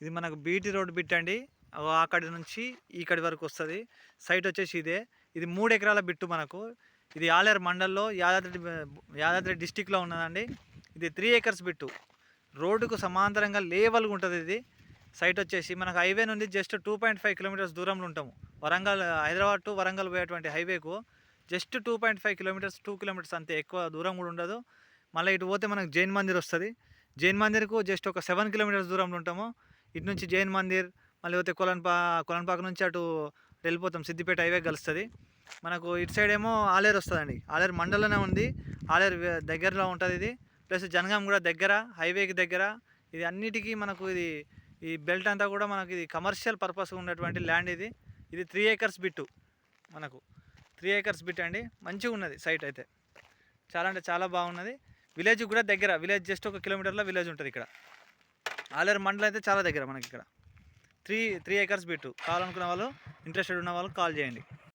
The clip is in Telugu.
ఇది మనకు బీటీ రోడ్ బిట్ అండి. అక్కడి నుంచి ఇక్కడి వరకు వస్తుంది. సైట్ వచ్చేసి ఇదే. ఇది మూడు ఎకరాల బిట్టు మనకు. ఇది ఆలేరు మండల్లో యాదాద్రి యాదాద్రి డిస్టిక్లో ఉన్నదండి. ఇది త్రీ ఏకర్స్ బిట్టు. రోడ్డుకు సమాంతరంగా లేవల్గా ఉంటుంది ఇది. సైట్ వచ్చేసి మనకు హైవే నుండి just two point five kilometres దూరంలో ఉంటాము. వరంగల్ హైదరాబాద్ టు వరంగల్ పోయేటువంటి హైవేకు just two point five kilometres two kilometres అంతే ఎక్కువ దూరం కూడా ఉండదు. మళ్ళీ ఇటు పోతే మనకు జైన్ మందిర్ వస్తుంది. జైన్ మందిర్కు జస్ట్ ఒక సెవెన్ కిలోమీటర్స్ దూరంలో ఉంటాము. ఇటు నుంచి జైన్ మందిర్ మళ్ళీ పోతే కొలన్పా కొలన్పాక నుంచి అటు వెళ్ళిపోతాం. సిద్దిపేట హైవే కలుస్తుంది. మనకు ఇటు సైడ్ ఏమో ఆలేరు వస్తుందండి. ఆలేరు మండలంలోనే ఉంది. ఆలేరు దగ్గరలో ఉంటుంది ఇది. ప్లస్ జనగాం కూడా దగ్గర హైవేకి దగ్గర. ఇది అన్నిటికీ మనకు ఇది ఈ బెల్ట్ అంతా కూడా మనకి ఇది కమర్షియల్ పర్పస్ ఉన్నటువంటి ల్యాండ్ ఇది. ఇది త్రీ ఏకర్స్ బిట్టు మనకు. త్రీ ఏకర్స్ బిట్ అండి. మంచిగా ఉన్నది సైట్ అయితే. చాలా అంటే చాలా బాగున్నది. విలేజ్ కూడా దగ్గర. విలేజ్ జస్ట్ ఒక కిలోమీటర్లో విలేజ్ ఉంటుంది ఇక్కడ. ఆలేరు మండలం అయితే చాలా దగ్గర మనకి ఇక్కడ. త్రీ త్రీ ఏకర్స్ బిట్టు కావాలనుకున్న వాళ్ళు ఇంట్రెస్టెడ్ ఉన్న వాళ్ళు కాల్ చేయండి.